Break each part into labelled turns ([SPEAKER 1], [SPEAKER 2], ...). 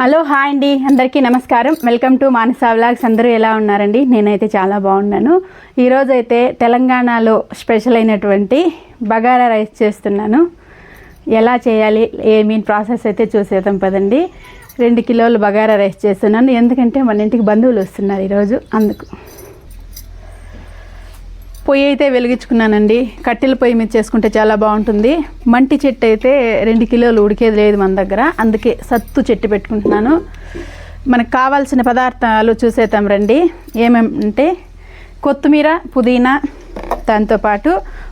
[SPEAKER 1] Hello hi అండి. అందరికీ నమస్కారం. Welcome to Manasa vlogs. అందరూ ఎలా ఉన్నారండి? నేనైతే చాలా బాగున్నాను. ఈరోజైతే తెలంగాణలో స్పెషల్ అయినటువంటి బగారా రైస్ చేస్తున్నాను. ఎలా చేయాలి? ఏమీ ప్రాసెస్ అయితే చూసేద్దాం పదండి. రెండు కిలోలు బగారా రైస్ చేస్తున్నాను. ఎందుకంటే మన ఇంటికి బంధువులు వస్తున్నారు ఈరోజు. అందుకు పొయ్యి అయితే వెలిగించుకున్నానండి. కట్టెల పొయ్యి మీద చేసుకుంటే చాలా బాగుంటుంది. మంటి చెట్టు అయితే రెండు కిలోలు ఉడికేది లేదు మన దగ్గర. అందుకే సత్తు చెట్టు పెట్టుకుంటున్నాను. మనకు కావాల్సిన పదార్థాలు చూసేద్దాం రండి. ఏమేమంటే కొత్తిమీర పుదీనా దాంతోపాటు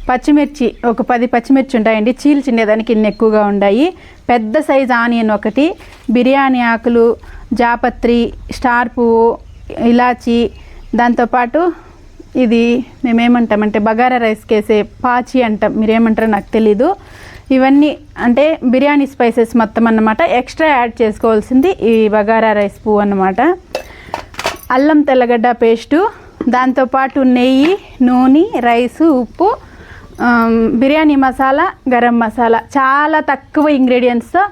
[SPEAKER 1] పచ్చిమిర్చి ఒక పది పచ్చిమిర్చి ఉంటాయండి. చీల్చిండేదానికి ఇన్ని ఎక్కువగా ఉన్నాయి పెద్ద సైజ్ ఆనియన్ ఒకటి బిర్యానీ ఆకులు జాపత్రి స్టార్ పువ్వు ఇలాచి దాంతోపాటు ఇది మేమేమంటామంటే బగారా రైస్కి వేసే పాచి అంటాం. మీరేమంటారో నాకు తెలీదు. ఇవన్నీ అంటే బిర్యానీ స్పైసెస్ మొత్తం అన్నమాట. ఎక్స్ట్రా యాడ్ చేసుకోవాల్సింది ఈ బగారా రైస్ పువ్వు అన్నమాట. అల్లం తెల్లగడ్డ పేస్టు దాంతోపాటు నెయ్యి నూనె రైసు ఉప్పు బిర్యానీ మసాలా గరం మసాలా. చాలా తక్కువ ఇంగ్రీడియంట్స్తో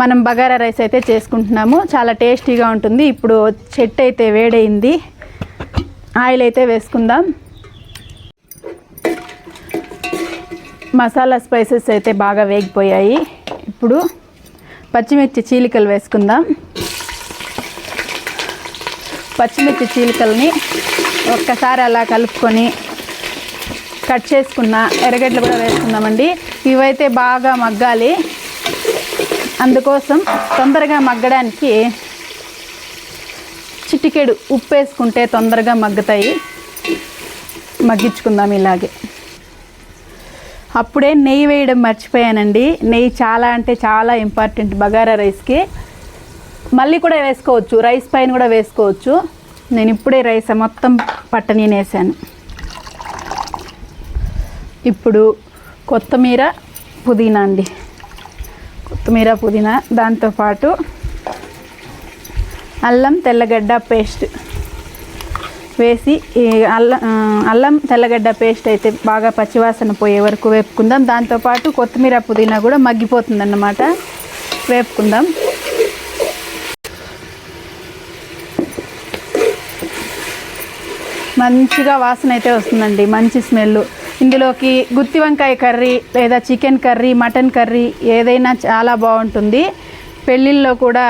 [SPEAKER 1] మనం బగారా రైస్ అయితే చేసుకుంటున్నాము. చాలా టేస్టీగా ఉంటుంది. ఇప్పుడు చెట్టు అయితే వేడైంది. ఆయిల్ అయితే వేసుకుందాం. మసాలా స్పైసెస్ అయితే బాగా వేగిపోయాయి. ఇప్పుడు పచ్చిమిర్చి చీలికలు వేసుకుందాం. పచ్చిమిర్చి చీలికల్ని ఒక్కసారి అలా కలుపుకొని కట్ చేసుకున్న ఎర్రగడ్డలు కూడా వేసుకుందామండి. ఇవైతే బాగా మగ్గాలి. అందుకోసం తొందరగా మగ్గడానికి చిటికెడు ఉప్పు వేసుకుంటే తొందరగా మగ్గుతాయి. మగ్గించుకుందాం ఇలాగే. అప్పుడే నెయ్యి వేయడం మర్చిపోయానండి. నెయ్యి చాలా అంటే చాలా ఇంపార్టెంట్ బగారా రైస్కి. మళ్ళీ కూడా వేసుకోవచ్చు రైస్ పైన కూడా వేసుకోవచ్చు. నేను ఇప్పుడే రైస్ మొత్తం పట్టని వేసాను ఇప్పుడు కొత్తిమీర పుదీనా అండి. కొత్తిమీర పుదీనా దాంతోపాటు అల్లం తెల్లగడ్డ పేస్ట్ వేసి అల్లం అల్లం తెల్లగడ్డ పేస్ట్ అయితే బాగా పచ్చివాసన పోయే వరకు వేపుకుందాం. దాంతోపాటు కొత్తిమీర పుదీనా కూడా మగ్గిపోతుందన్నమాట. వేపుకుందాం. మంచిగా వాసన అయితే వస్తుందండి. మంచి స్మెల్. ఇందులోకి గుత్తి వంకాయ కర్రీ లేదా చికెన్ కర్రీ మటన్ కర్రీ ఏదైనా చాలా బాగుంటుంది. పెళ్ళిళ్ళలో కూడా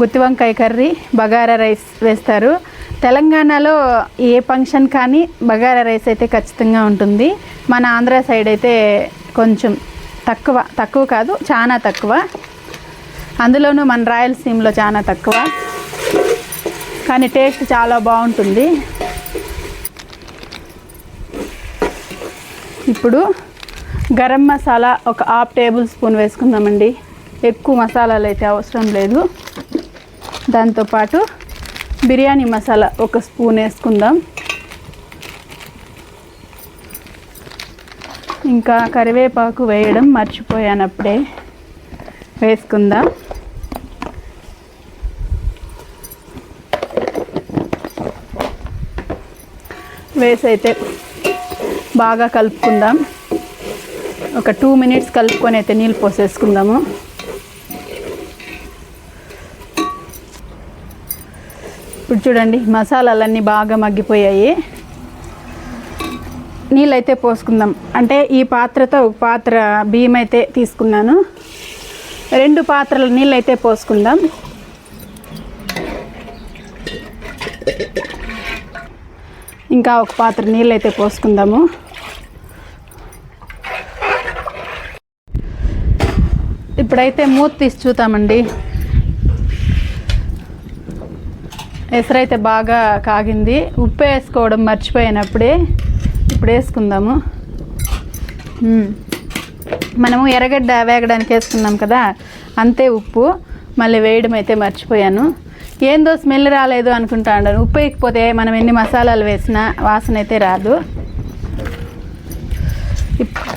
[SPEAKER 1] గుత్తి వంకాయ కర్రీ బగారా రైస్ వేస్తారు. తెలంగాణలో ఏ ఫంక్షన్ కానీ బగారా రైస్ అయితే ఖచ్చితంగా ఉంటుంది. మన ఆంధ్ర సైడ్ అయితే కొంచెం తక్కువ తక్కువ కాదు చాలా తక్కువ. అందులోనూ మన రాయలసీమలో చాలా తక్కువ. కానీ టేస్ట్ చాలా బాగుంటుంది. ఇప్పుడు గరం మసాలా ఒక హాఫ్ టేబుల్ స్పూన్ వేసుకుందామండి. ఎక్కువ మసాలాలు అయితే అవసరం లేదు. దాంతోపాటు బిర్యానీ మసాలా ఒక స్పూన్ వేసుకుందాం. ఇంకా కరివేపాకు వేయడం మర్చిపోయాను అప్పుడే వేసుకుందాం. వేసైతే అయితే బాగా కలుపుకుందాం. ఒక టూ మినిట్స్ కలుపుకొని అయితే నీళ్ళు పోసేసుకుందాము. ఇప్పుడు చూడండి మసాలాలన్నీ బాగా మగ్గిపోయాయి. నీళ్ళైతే పోసుకుందాం. అంటే ఈ పాత్రతో ఒక పాత్ర బియ్యం అయితే తీసుకున్నాను. రెండు పాత్రల నీళ్ళైతే పోసుకుందాం. ఇంకా ఒక పాత్ర నీళ్ళైతే పోసుకుందాము. ఇప్పుడైతే మూత తీసి చూద్దామండి. ఎసరైతే బాగా కాగింది. ఉప్పు వేసుకోవడం మర్చిపోయినప్పుడే ఇప్పుడు వేసుకుందాము. మనము ఎర్రగడ్డ వేగడానికి వేసుకున్నాం కదా అంతే ఉప్పు. మళ్ళీ వేయడం అయితే మర్చిపోయాను. ఏందో స్మెల్ రాలేదు అనుకుంటా ఉండను. ఉప్పు వేయకపోతే మనం ఎన్ని మసాలాలు వేసినా వాసన అయితే రాదు. ఇప్-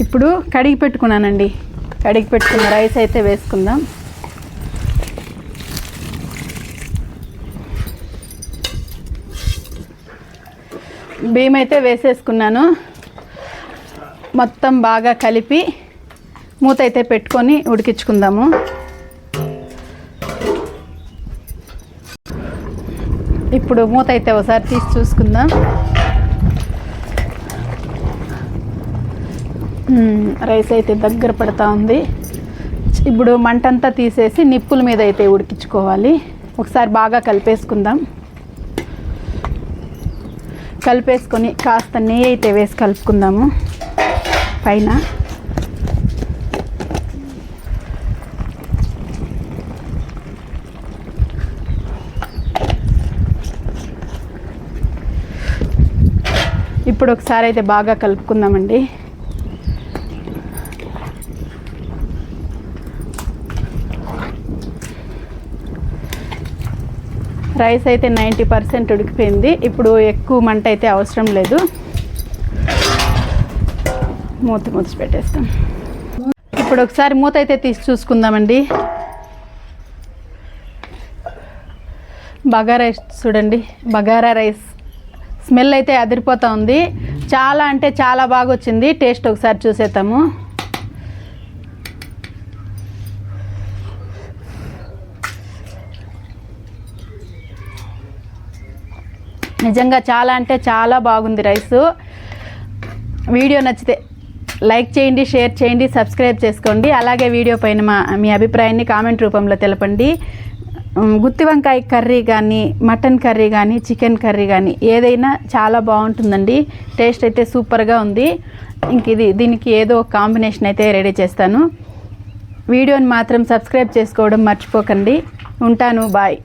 [SPEAKER 1] ఇప్పుడు కడిగి పెట్టుకున్నానండి. కడిగి పెట్టుకున్న రైస్ అయితే వేసుకుందాం. బియ్యం అయితే వేసేసుకున్నాను. మొత్తం బాగా కలిపి మూత అయితే పెట్టుకొని ఉడికించుకుందాము. ఇప్పుడు మూత అయితే ఒకసారి తీసి చూసుకుందాం. రైస్ అయితే దగ్గర పడతా ఉంది. ఇప్పుడు మంటంతా తీసేసి నిప్పుల మీద అయితే ఉడికించుకోవాలి. ఒకసారి బాగా కలిపేసుకుందాం. కలిపేసుకొని కాస్త నెయ్యి అయితే వేసి కలుపుకుందాము. పైన. ఇప్పుడు ఒకసారి అయితే బాగా కలుపుకుందామండి. రైస్ అయితే నైంటీ పర్సెంట్ ఉడికిపోయింది. ఇప్పుడు ఎక్కువ మంట అయితే అవసరం లేదు. మూత మూత పెట్టేస్తాం. ఇప్పుడు ఒకసారి మూత అయితే తీసి చూసుకుందామండి. బగారా రైస్ చూడండి. బగారా రైస్ స్మెల్ అయితే అదిరిపోతూ ఉంది. చాలా అంటే చాలా బాగా వచ్చింది. టేస్ట్ ఒకసారి చూసేద్దాము. నిజంగా చాలా అంటే చాలా బాగుంది రైసు. వీడియో నచ్చితే లైక్ చేయండి షేర్ చేయండి సబ్స్క్రైబ్ చేసుకోండి. అలాగే వీడియో పైన మా మీ అభిప్రాయాన్ని కామెంట్ రూపంలో తెలపండి. గుత్తి వంకాయ కర్రీ కానీ మటన్ కర్రీ కానీ చికెన్ కర్రీ కానీ ఏదైనా చాలా బాగుంటుందండి. టేస్ట్ అయితే సూపర్గా ఉంది. ఇంక ఇది దీనికి ఏదో ఒక కాంబినేషన్ అయితే రెడీ చేస్తాను. వీడియోని మాత్రం సబ్స్క్రైబ్ చేసుకోవడం మర్చిపోకండి. ఉంటాను బాయ్.